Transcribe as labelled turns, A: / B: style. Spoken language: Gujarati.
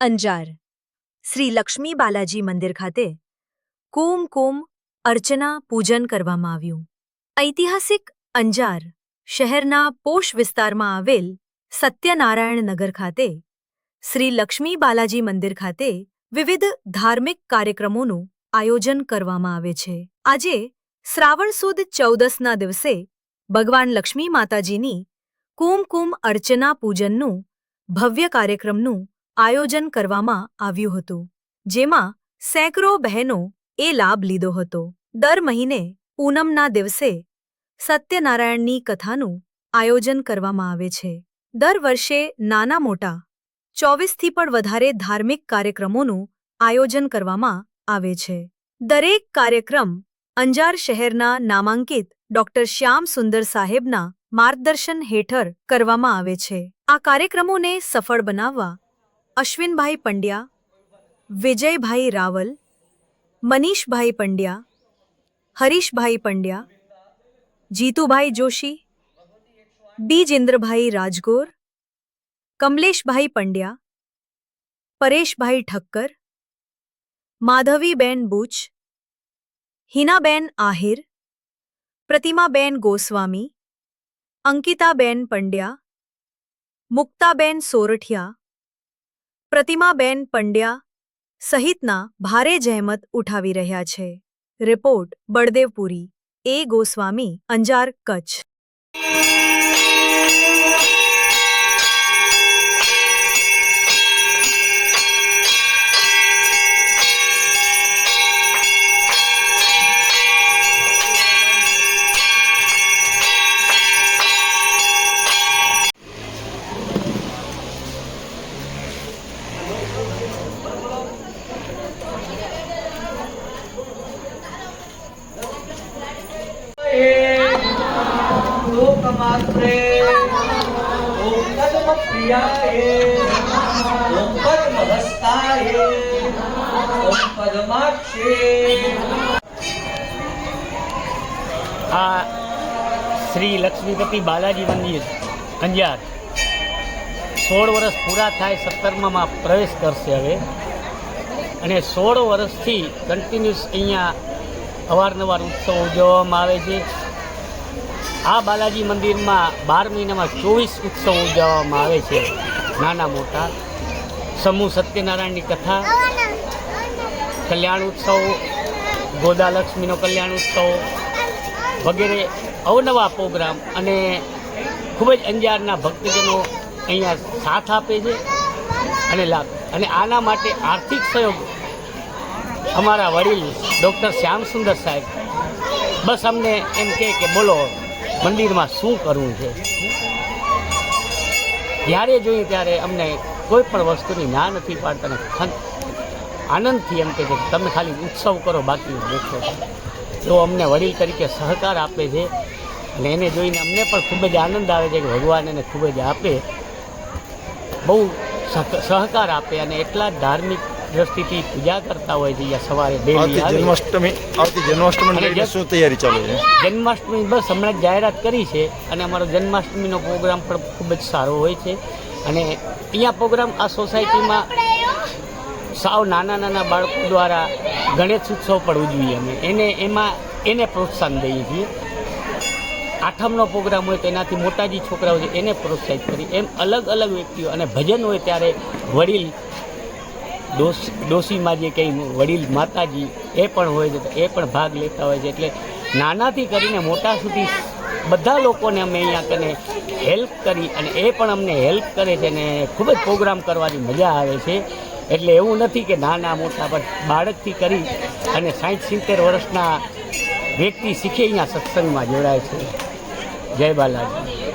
A: અંજાર, શ્રી લક્ષ્મી બાલાજી મંદિર ખાતે કુમ કુમ અર્ચના પૂજન કરવામાં આવ્યું. ઐતિહાસિક અંજાર શહેરના પોષ વિસ્તારમાં આવેલ સત્યનારાયણ નગર ખાતે શ્રી લક્ષ્મી બાલાજી મંદિર ખાતે વિવિધ ધાર્મિક કાર્યક્રમોનું આયોજન કરવામાં આવે છે. આજે શ્રાવણ સુદ ચૌદસના દિવસે ભગવાન લક્ષ્મી માતાજીની કુમકુમ અર્ચના પૂજનનું ભવ્ય કાર્યક્રમનું આયોજન કરવામાં આવ્યું હતું, જેમાં સેંકડો બહેનો એ લાભ લીધો હતો. દર મહિને પૂનમના દિવસે સત્યનારાયણની કથાનું આયોજન કરવામાં આવે છે. દર વર્ષે નાના મોટા ચોવીસથી પણ વધારે ધાર્મિક કાર્યક્રમોનું આયોજન કરવામાં આવે છે. દરેક કાર્યક્રમ અંજાર શહેરના નામાંકિત ડોક્ટર શ્યામ સુંદર સાહેબના માર્ગદર્શન હેઠળ કરવામાં આવે છે. આ કાર્યક્રમોને સફળ બનાવવા અશ્વિનભાઈ પંડ્યા વિજયભાઈ રાવલ મનીષભાઈ પંડ્યા હરીશભાઈ પંડ્યા જીતુભાઈ જોશી બીજેન્દ્રભાઈ રાજગોર કમલેશભાઈ પંડ્યા પરેશભાઈ ઠક્કર માધવીબેન બુચ હિનાબેન આહિર પ્રતિમાબેન ગોસ્વામી અંકિતાબેન પંડ્યા મુક્તાબેન સોરઠિયા પ્રતિમાબેન પંડ્યા સહિતના ભારે જહેમત ઉઠાવી રહ્યા છે. Report Baldevpuri A Goswami Anjar Kutch.
B: લોકમાત્રે ॐ પદ્મ ॐ पद्महस्ताय ॐ पद्माक्षे
C: આ શ્રી લક્ષ્મીપતિ બાલાજી મંદિર અંજાર સોળ વર્ષ પૂરા થાય સત્તરમાં પ્રવેશ કરશે હવે. અને સોળ વર્ષથી કન્ટિન્યુઅસ અહીંયા અવારનવાર ઉત્સવ ઉજવવામાં આવે છે. આ બાલાજી મંદિરમાં બાર મહિનામાં ચોવીસ ઉત્સવ ઉજવવામાં આવે છે. નાના મોટા. સમૂહ સત્યનારાયણની કથા. કલ્યાણ ઉત્સવ. ગોદાલક્ષ્મીનો કલ્યાણ ઉત્સવ. વગેરે અવનવા પ્રોગ્રામ અને ખૂબ જ અંજારના ભક્તજનો અહીંયા સાથ આપે છે અને લાભ. અને આના માટે આર્થિક સહયોગ અમારા વડીલ ડૉક્ટર શ્યામસુંદર સાહેબ. બસ અમને એમ કહે કે બોલો. મંદિરમાં શું કરવું છે? જ્યારે જોઈએ ત્યારે અમને કોઈ પણ વસ્તુની ના નથી પાડતા અને આનંદથી એમ કે છે તમે ખાલી ઉત્સવ કરો, બાકી દેખો તો અમને વડીલ તરીકે સહકાર આપે છે, અને એને જોઈને અમને પણ ખૂબ જ આનંદ આવે છે કે ભગવાન એને ખૂબ જ આપે, બહુ સહ- સહકાર આપે અને એટલા ધાર્મિક દ્રષ્ટિથી પૂજા કરતા હોય છે સવારે
D: જન્માષ્ટમી આવતી જન્માષ્ટમી શું તૈયારી ચાલુ છે?
C: જન્માષ્ટમી બસ હમણાં જ જાહેરાત કરી છે અને અમારો જન્માષ્ટમીનો પ્રોગ્રામ પણ ખૂબ જ સારો હોય છે. અને અહીંયા પ્રોગ્રામ આ સોસાયટીમાં સાવ નાના નાના બાળકો દ્વારા ગણેશ ઉત્સવ પણ ઉજવીએ અમે. એને એમાં એને પ્રોત્સાહન દઈએ છીએ. આઠમનો પ્રોગ્રામ હોય તો એનાથી મોટા જે છોકરાઓ છે એને પ્રોત્સાહિત કરી એમ અલગ અલગ વ્યક્તિઓ અને ભજન હોય ત્યારે વડીલ ડોસ, ડોશીમાં જે કંઈ વડીલ માતાજી, એ પણ હોય છે એ પણ ભાગ લેતા હોય છે. એટલે નાનાથી કરીને મોટા સુધી બધા લોકોને અમે અહીંયા કને હેલ્પ કરી અને એ પણ અમને હેલ્પ કરે છે અને ખૂબ જ પ્રોગ્રામ કરવાની મજા આવે છે. એટલે એવું નથી કે નાના મોટા પણ બાળકથી કરી અને સાઠ સિત્તેર વર્ષના વ્યક્તિ શીખે અહીંયા સત્સંગમાં જોડાય છે. જય બાલાજી.